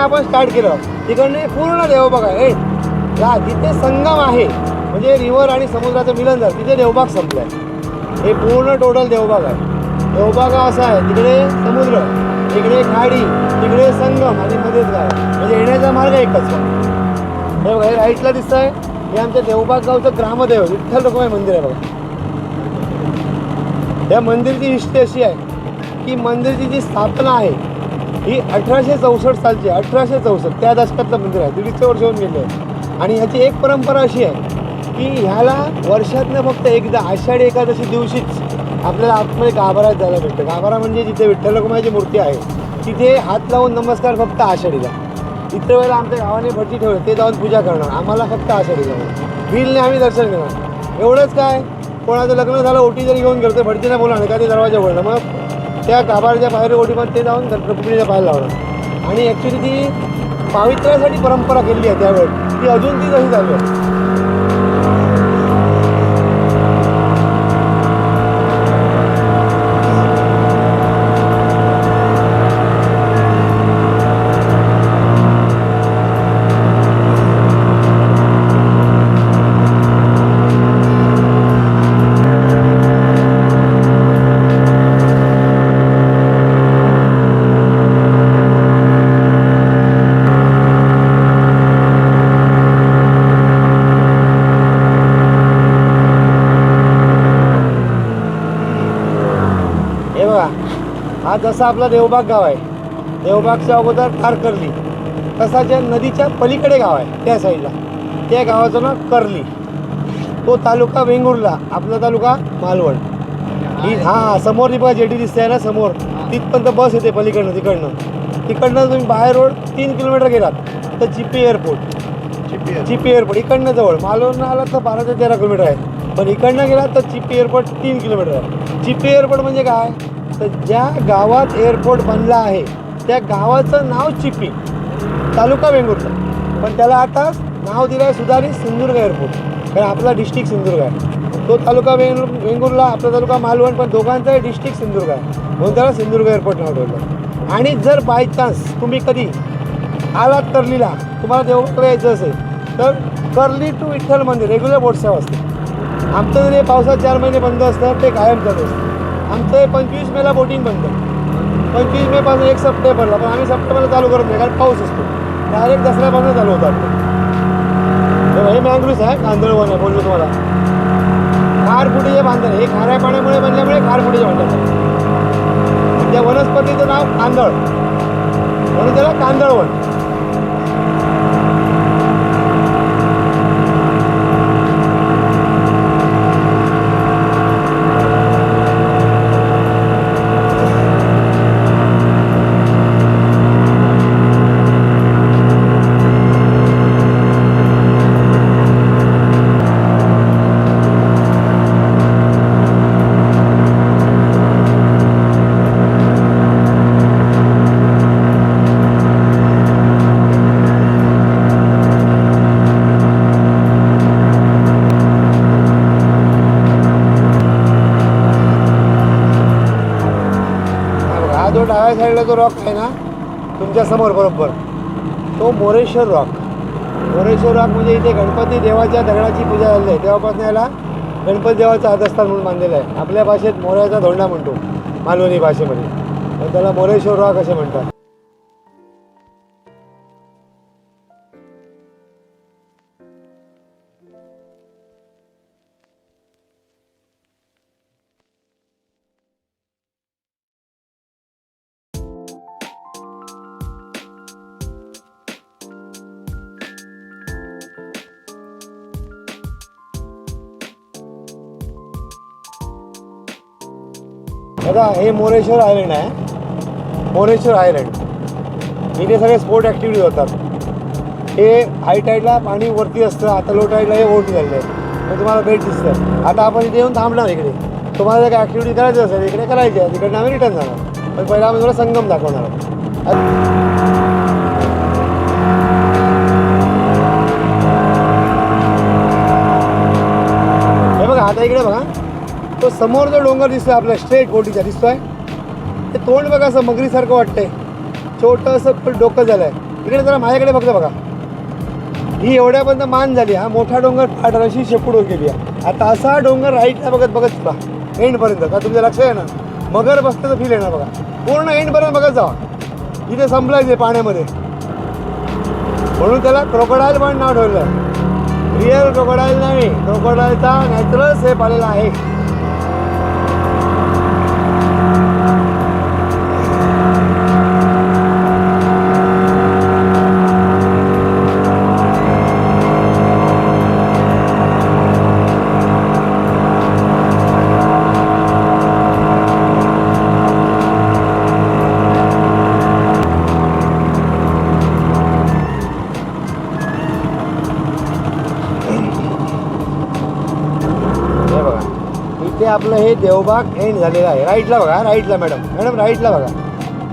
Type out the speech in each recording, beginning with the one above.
आपण स्टार्ट केलं. तिकडनं हे पूर्ण देवबाग आहे. हे, या जिथे संगम आहे म्हणजे रिव्हर आणि समुद्राचं मिलन झालं तिथे देवबाग संपलाय. हे पूर्ण टोटल देवबाग आहे. देवबाग असा आहे तिकडे समुद्र तिकडे खाडी तिकडे संगम आणि मध्येच गाव. म्हणजे येण्याचा मार्ग एकच हे बघा हे राईटला दिसत आहे हे आमच्या देवबाग गावचं ग्रामदेव विठ्ठल रखुमाई मंदिर आहे बघा. या मंदिरची हिस्ट्री अशी आहे की मंदिरची जी स्थापना आहे ही अठराशे चौसष्ट सालची अठराशे चौसष्ट त्या दशकातलं मंदिर आहे. दीडशे वर्ष होऊन गेले. आणि ह्याची एक परंपरा अशी आहे की ह्याला वर्षातनं फक्त एकदा आषाढी एकादशी दिवशीच आपल्याला आतमध्ये गाभारा जायला भेटतं. गाभारा म्हणजे जिथे विठ्ठलकुमाची मूर्ती आहे तिथे हात लावून नमस्कार फक्त आषाढीला. इतर वेळेला आमच्या गावाने भट्टी ठेवलं ते जाऊन पूजा करणार. आम्हाला फक्त आषाढी जाणार बिलने आम्ही दर्शन घेणार. एवढंच काय? कोणाचं लग्न झालं ओटी जरी घेऊन गेलं तर भटजीला बोला का ते दरवाजा उघडला मग त्या गाभारच्या बाहेर ओटीमध्ये ते जाऊन गणपतीच्या बाहेर लावलं आणि ॲक्च्युली ती पावित्र्यासाठी परंपरा केली आहे त्यावेळेस ती अजून ती तशी चालू आहे. हा जसा आपला देवबाग गाव आहे देवबागच्या अगोदर कारकर्ली तसाच्या नदीच्या पलीकडे गाव आहे त्या साईडला त्या गावाचं नाव कर्ली. तो तालुका वेंगुर्ला आपला तालुका मालवण. ही हा समोर जी बघा जेटी दिसते ना समोर तिथपर्यंत बस येते पलीकडनं तिकडनं. तिकडनं तुम्ही बाहेर रोड तीन किलोमीटर गेलात तर चिपी एअरपोर्ट. चिपी एअरपोर्ट. इकडनं जवळ. मालवणनं आलात तर बारा ते तेरा किलोमीटर आहे. पण इकडनं गेलात तर चिपी एअरपोर्ट तीन किलोमीटर आहे. चिपी एअरपोर्ट म्हणजे काय? तर ज्या गावात एअरपोर्ट बनला आहे. त्या गावाचं नाव चिपी तालुका वेंगुर्ला. पण त्याला आता नाव दिलं आहे सुधारित सिंधुदुर्ग एअरपोर्ट. कारण आपला डिस्ट्रिक्ट सिंधुदुर्ग आहे. तो तालुका वेंग वेंगुर्ला आपला तालुका मालवण पण दोघांचा डिस्ट्रिक्ट सिंधुदुर्ग आहे. म्हणून त्याला सिंधुदुर्ग एअरपोर्ट नाव ठेवलं आणि जर बाय चान्स तुम्ही कधी आलात कर्लीला तुम्हाला देवकडे यायचं असेल तर कर्ली टू विठ्ठल मंदिर रेग्युलर बोट सेवा असते. आमचं जरी पावसात चार महिने बंद असतं ते कायम चालू असतं. आमचं पंचवीस मेला बोटिंग बंद. पंचवीस मे पासून एक सप्टेंबरला पण आम्ही सप्टेंबरला चालू करत नाही कारण पाऊस असतो. डायरेक्ट दसऱ्यापासून चालू होतात. आपलं हे- हे आहे कांदळवन आहे बोललो तुम्हाला. खारफुटीचे बांधण हे खाऱ्या पाण्यामुळे बनल्यामुळे खारफुटीचे बांधण त्या म्हणजे वनस्पतीचं नाव कांदळ म्हणून त्याला कांदळवन डाव्या साईडला जो रॉक आहे ना तुमच्यासमोर बरोबर तो मोरेश्वर रॉक मोरेश्वर रॉक म्हणजे इथे गणपती देवाच्या दगडाची पूजा झाली आहे. तेव्हापासून याला गणपती देवाचं आदस्थान म्हणून बांधलेलं आहे. आपल्या भाषेत मोऱ्याचा धोंडा म्हणतो मालवणी भाषेमध्ये. त्याला मोरेश्वर रॉक असे म्हणतात. बघा हे मोरेश्वर आयलंड आहे. मोरेश्वर आयलंड इथे सगळे स्पोर्ट ॲक्टिव्हिटीज होतात. हे हाय टाईडला पाणी वरती असतं आता लो टाईडला हे ओरती झालेलं आहे. मग तुम्हाला भेट दिसतं आता आपण इथे येऊन थांबणार इकडे. तुम्हाला जर काय ॲक्टिव्हिटी करायची असेल इकडे करायची आहे तिकडनं आम्ही रिटर्न जाणार. पण पहिला आम्ही तुम्हाला संगम दाखवणार आहोत. हे बघा आता इकडे बघा. तो समोर जो डोंगर दिसतोय आपला स्ट्रेट गोटीचा दिसतोय. ते तोंड बघा असं मगरीसारखं वाटतंय. छोटंसं डोकं झालं आहे इकडे जरा माझ्याकडे बघतो बघा. ही एवढ्यापर्यंत मान झाली. हा मोठा डोंगर पाठ अशी गेली आहे. आता असा डोंगर राईटला बघत बघत तुला एंडपर्यंत का तुमच्या लक्ष आहे ना मगर बसण्याचं फील येणार बघा. पूर्ण एंडपर्यंत बघत जावा. इथे संपलं इथे पाण्यामध्ये. म्हणून त्याला क्रोकोडाईल पण नाव ठेवलं आहे रिअल क्रोकोडाईल नाही. क्रोकोडाईलचा नॅचरल सेप आलेला आहे. आपलं हे देवबाग एंड झालेलं आहे. राईटला बघा राईटला मॅडम मॅडम राईटला बघा.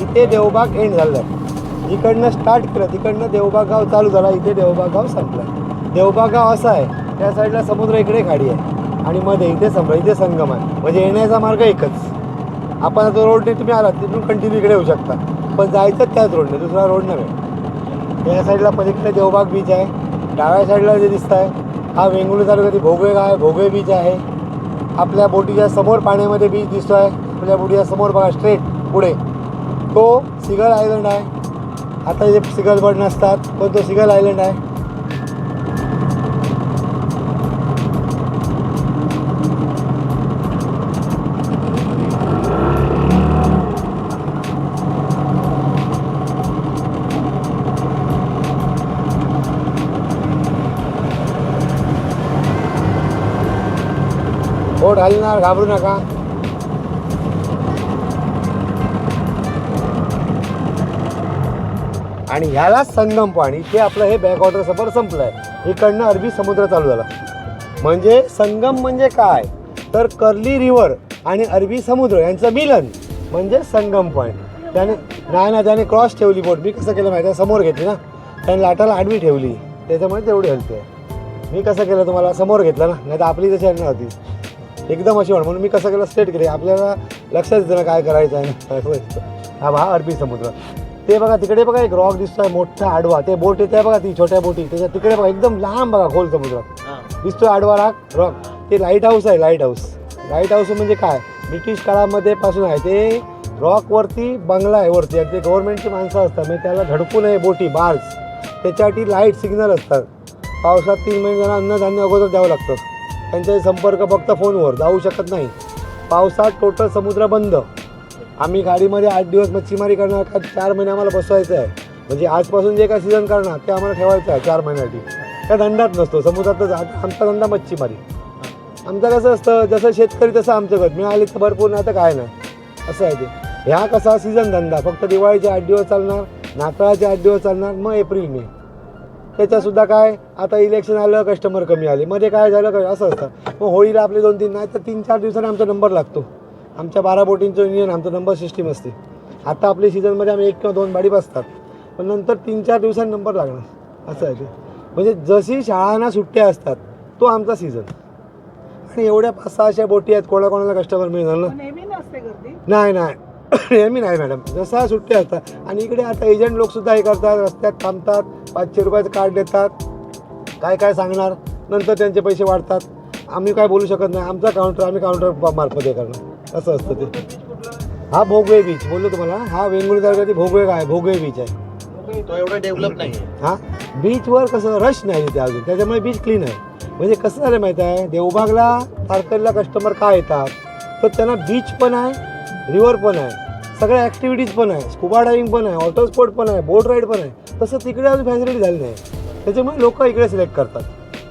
इथे देवबाग एंड झालं आहे. इकडनं स्टार्ट केलं तिकडनं देवबाग गाव चालू झाला इथे देवबाग गाव संपलं. देवबाग गाव असं आहे त्या साईडला समुद्र इकडे खाडी आहे. आणि मध्ये इथे संपलं इथे संगम आहे. म्हणजे येण्याचा मार्ग एकच. आपण आता रोडने तुम्ही आलात तिथून कंटिन्यू इकडे येऊ शकता. पण जायचं त्याच रोडने दुसरा रोड नव्हे. या साईडला पलीकडे देवबाग बीच आहे. डाव्या साईडला जे दिसत आहे हा वेंगुर्ला तालुक्यातील भोगवे गाव आहे भोगवे बीच आहे. आपल्या बोटीच्या समोर पाण्यामध्ये बीच दिसतो आहे आपल्या बोटीच्या समोर बघा स्ट्रेट पुढे. तो सिगल आयलंड आहे. आता इथे सिगल बर्ड नसतात पण तो सिगल आयलंड आहे. बोट ना घाबरू नका. आणि ह्यालाच संगम पाणी ते आपलं हे बॅकवॉटर सफर संपलं आहे इकडनं अरबी समुद्र चालू झाला. म्हणजे संगम म्हणजे काय? तर कर्ली रिव्हर आणि अरबी समुद्र यांचं मिलन म्हणजे संगम पॉईंट त्याने नाही ना त्याने क्रॉस ठेवली बोट. मी कसं केलं माहिती आहे समोर घेतली ना? त्याने लाटाला आडवी ठेवली. त्याच्यामुळे तेवढी हलते. मी कसं केलं तुम्हाला? समोर घेतलं ना? नाही तर आपली तशी हलणार होती. एकदम अशी म्हण म्हणून मी कसं केलं स्ट्रेट केले. आपल्याला लक्षात येतं ना काय करायचं आहे ना हा बा अरबी समुद्र. ते बघा तिकडे बघा एक रॉक दिसतोय मोठा आडवा. ते बोट येते बघा ती छोट्या बोटी त्याच्या तिकडे बघा एकदम लांब बघा खोल समुद्र. दिसतोय आडवा राग रॉक ते लाइट हाऊस आहे लाइट हाऊस लाइट हाऊस म्हणजे काय? ब्रिटिश काळामध्ये पासून आहे ते रॉकवरती बंगला आहे वरती. आणि ते गव्हर्नमेंटची माणसं असतात. म्हणजे त्याला धडकू नये बोटी बार्स त्याच्यासाठी लाइट सिग्नल असतात. पावसात तीन महिने त्यांना अन्नधान्य अगोदर द्यावं लागतं. त्यांचे संपर्क फक्त फोनवर जाऊ शकत नाही. पावसात टोटल समुद्र बंद. आम्ही गाडीमध्ये आठ दिवस मच्छीमारी करणार का? चार महिने आम्हाला बसवायचं आहे. म्हणजे आजपासून जे काय सीझन करणार ते आम्हाला ठेवायचं आहे चार महिन्यासाठी. त्या धंद्यात नसतो. समुद्रातच आमचा धंदा मच्छीमारी. आमचं कसं असतं जसं शेतकरी तसं आमचं घर. मिळाली तर भरपूर नाही तर काय नाही. असं आहे ते. ह्या कसा सीझन धंदा? फक्त दिवाळीचे आठ दिवस चालणार नाताळाचे आठ दिवस चालणार मग एप्रिल मे. त्याच्यासुद्धा काय आता इलेक्शन आलं कस्टमर कमी आले. मध्ये काय झालं काय असं असतं. मग होळीला आपले दोन तीन नाही तर तीन चार दिवसांनी आमचा नंबर लागतो. आमच्या बारा बोटींचं युनियन आमचं नंबर सिस्टीम असते. आता आपली सीझनमध्ये आम्ही एक किंवा दोन बाडी बसतात. पण नंतर तीन चार दिवसांनी नंबर लागणार. असं आहे ते. म्हणजे जशी शाळांना सुट्ट्या असतात तो आमचा सीझन आणि एवढ्या पाच सहा अशा बोटी आहेत कोणा कोणाला कस्टमर मिळणार ना? नाही नाही. नेहमी नाही मॅडम जसा सुट्ट्या असतात. आणि इकडे आता एजंट लोकसुद्धा हे करतात रस्त्यात थांबतात पाचशे रुपयाचं कार्ड देतात. काय काय सांगणार? नंतर त्यांचे पैसे वाढतात. आम्ही काय बोलू शकत नाही. आमचा काउंटर आम्ही काउंटर मार्फत हे करणार. असं असतं ते. हा भोगवे बीच बोललो तुम्हाला? हा वेंगुर्ला तालुक्यातील भोगवे काय? भोगवे बीच आहे. तो एवढा डेव्हलप नाही हा? बीचवर कसं रश नाही तिथे अजून. त्याच्यामुळे बीच क्लीन आहे. म्हणजे कसं झालं माहिती आहे? देवबागला तारकर्लीला कस्टमर का येतात? तर त्यांना बीच पण आहे रिव्हर पण आहे. सगळ्या ॲक्टिव्हिटीज पण आहे स्कुबा डायव्हिंग पण आहे वॉटर स्पोर्ट पण आहे बोट राईड पण आहे. तसं तिकडे अजून फॅसिलिटी झाली नाही. त्याच्यामुळे लोक इकडे सिलेक्ट करतात.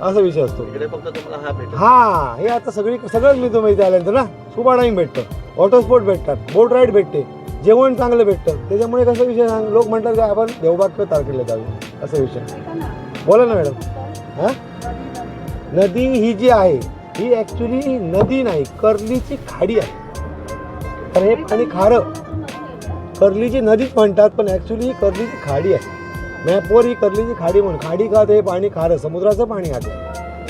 असा विषय असतो. इकडे फक्त तुम्हाला हा भेटेल. हा हे आता सगळी सगळंच मी तुम्ही इथे आल्यानंतर ना स्कुबा डायव्हिंग भेटतं वॉटर स्पोर्ट भेटतात बोट राईड भेटते जेवण चांगलं भेटतं. त्याच्यामुळे कसं विषय सांग लोक म्हणतात की आपण देवबाग किंवा तारखेला जाऊ. असा विषय बोला ना मॅडम हां? नदी ही जी आहे ही ॲक्च्युली नदी नाही कर्लीची खाडी आहे. तर हे पाणी खारं. कर्लीची नदीच म्हणतात पण ॲक्च्युली ही कर्लीची खाडी आहे. मॅपवर ही कर्लीची खाडी म्हणून खाडी का ते? पाणी खारं समुद्राचं पाणी आहे.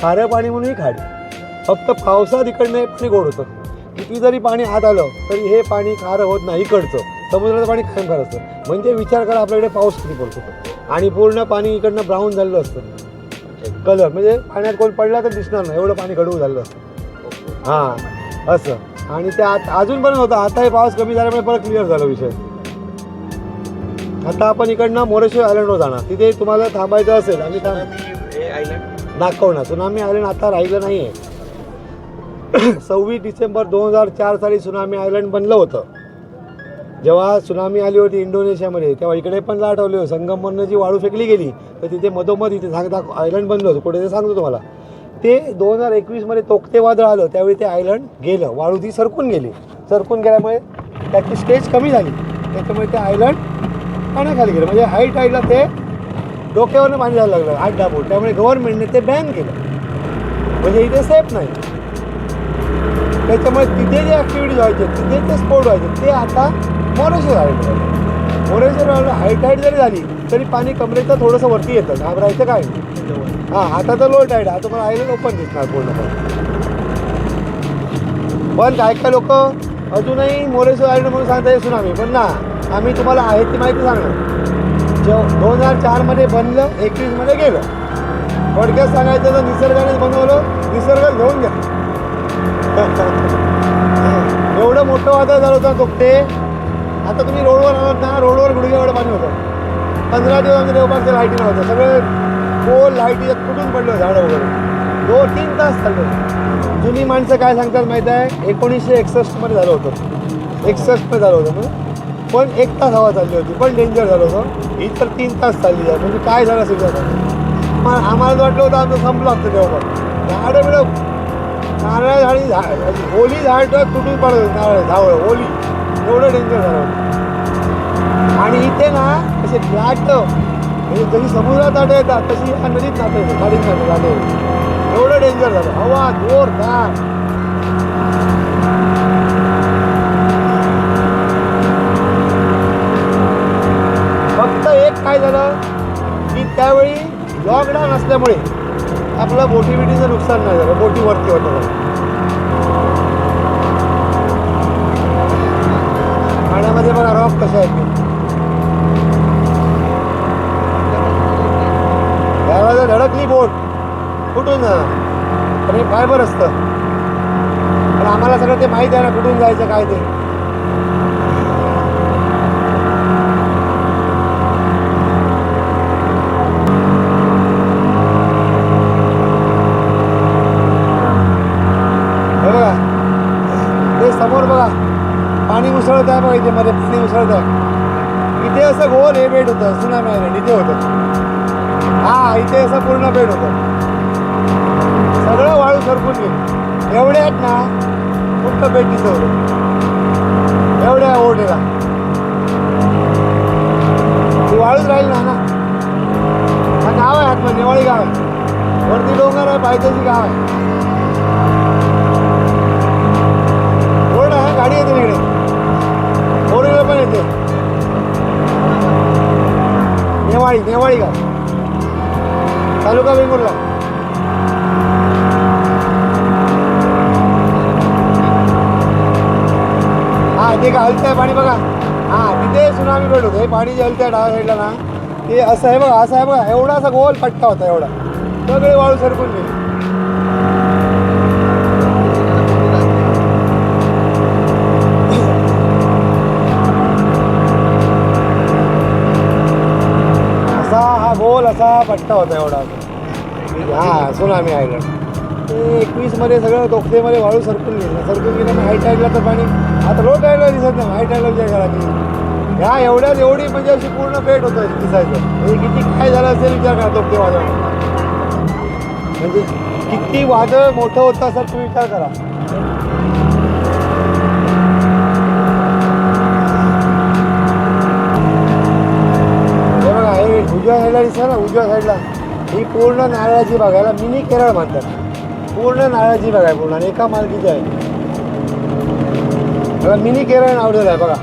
खारं पाणी म्हणून ही खाडी. फक्त पावसात इकडनं हे पाणी गोड होतं. किती जरी पाणी आत आलं तरी हे पाणी खारं होत नाही इकडचं. समुद्राचं पाणी कायम खारं असतं. म्हणजे विचार करा आपल्याकडे पाऊस किती पडतो. आणि पूर्ण पाणी इकडनं ब्राऊन झालेलं असतं. कलर म्हणजे पाण्यात कोण पडला तर दिसणार नाही एवढं पाणी गडू झालं असतं. हां असं. आणि ते आत अजून पण होतं. आता हे पाऊस कमी झाल्यामुळे परत क्लिअर झाला विषय. आता आपण इकडनं मोरेश्वर आयलंडवर जाणार. तिथे तुम्हाला थांबायचं असेल आम्ही थांब हे दाखवणार सुनामी आयलंड आता राहिलं नाही आहे सव्वीस डिसेंबर दोन हजार चार साली सुनामी आयलंड बनलं होतं. जेव्हा सुनामी आली होती इंडोनेशियामध्ये तेव्हा इकडे पण लाट आली होती संगमवरनं जी वाळू फेकली गेली तर तिथे मधोमध इथे सांग दाख आयलंड बनलं होतं. कुठे ते सांगतो तुम्हाला. ते दोन हजार एकवीसमध्ये तोक्ते वादळ आलं त्यावेळी ते आयलंड गेलं. वाळू ती सरकून गेली. सरकून गेल्यामुळे त्याची स्टेज कमी झाली. त्याच्यामुळे ते आयलंड पाण्याखाली गेलं. म्हणजे हाय हाईटला ते डोक्यावरनं पाणी जायला लागलं आठ दहा फूट त्यामुळे गव्हर्नमेंटने ते बॅन केलं. म्हणजे इथे सेफ नाही. त्याच्यामुळे तिथे जे ॲक्टिव्हिटीज व्हायचे तिथे ते स्पोर्ट व्हायचे ते आता मोरेश्वर आले मोरेश्वर हाय हाईट जरी झाली तरी पाणी कमरेचं थोडंसं वरती येतं. घाबरायचं काय? हां आता तर लो टाईड आता मला आयलंड ओपन दिसणार पूर्णपणे. पण काय काय लोक अजूनही मोरेश्वर आयलंड म्हणून सांगता सुनामी. पण ना आम्ही तुम्हाला आहे ती माहिती सांगणार. जेव्हा दोन हजार चारमध्ये बनलं एकवीसमध्ये गेलं. थोडक्यात सांगायचं तर निसर्गाने बनवलं निसर्ग घेऊन घ्या एवढं मोठं वादळ झालं होतं तोक्ते आता तुम्ही रोडवर आलात ना रोडवर गुडघे एवढं पाणी होतं. पंधरा दिवस आमच्या देवबागच्या लाईटी नव्हतं सगळे पोल लाईटी कुठून पडलं झाडं वगैरे. दोन तीन तास चाललं. जुनी माणसं काय सांगतात माहीत आहे? एकोणीसशे एकसष्टमध्ये झालं होतं. एकसष्टमध्ये झालं होतं म्हणजे पण एक तास हवा चालली होती पण डेंजर झालं होतं. ही तर तीन तास चालली आहे म्हणजे काय झालं असेल पण मग आम्हाला तर वाटलं होतं आमचं संपलं असतं तेव्हा पण झाडं मिळव नारळ झाडी झाड होली झाड तुटून पडत नारळ झावळ होली. एवढं डेंजर झालं होतं. आणि इथे ना असे फ्लॅट म्हणजे जशी समुद्रात नाटं येतात तशी या नदीत नाटक गाडीत नाटक नाटं एवढं डेंजर झालं. हवा जोरदार. असल्यामुळे आपलं बोटी बिटीचं नुकसान नाही झालं बोटीवरती होतं पाण्यामध्ये बघा रॉक कसे आहेत त्यावेळेला धडकली बोट. कुठून? ना पण हे फायबर असतं. पण आम्हाला सगळं ते माहीत आहे ना कुठून जायचं काय ते हे बघा ते समोर बघा उसळत आहे बघा इथे मध्ये पाणी उसळत आहे इथे असं गोल हे बेट होतं सुनामी आयलंड इथे होतं. हा इथे असं पूर्ण बेट होतं. सगळं वाळू सरकून गेली. एवढे आहेत ना फक्त बेट तिथं होतं. एवढ्या ओढेला ती वाळूच राहील ना ना. हा गाव आहे आतमध्ये नेवाळी गाव आहे. वरती डोंगर आहे पायथ्याची गाव आहे. माळीगाव तालुका वेंगुर्ला हा ते का हलतंय पाणी बघा. हा तिथे सुनामी भेट होते हे पाणी जे हलतंय डाव्या साईडला ना ते असं आहे बघा असं आहे बघा एवढा असा गोल पट्टा होता एवढा. सगळे वाळू सरकून गेली हा गोल असा पट्टा होता एवढा. हा सुनामी आयलंड ते एकवीसमध्ये सगळं तोक्तेमध्ये वाळू सरकून गेलं. सरकून गेलं हाय टाईडला तर पाणी आता लो टाईडला दिसत नाही हाय टाईडला विचार करा की. ह्या एवढ्यात एवढी म्हणजे अशी पूर्ण पेट होतं दिसायचं. म्हणजे किती काय झालं असेल विचार करा तोक्ते वादळ म्हणजे किती वादळ मोठं होतं असं तुम्ही विचार करा. उजव्या साईडला दिसतं ना उजव्या साईडला ही पूर्ण नारळाची बाग आहे. याला मिनी केरळ म्हणतात. पूर्ण नारळाची बाग आहे पूर्ण. आणि एका मालकीची आहे. याला मिनी केरळ नाव आहे बघा.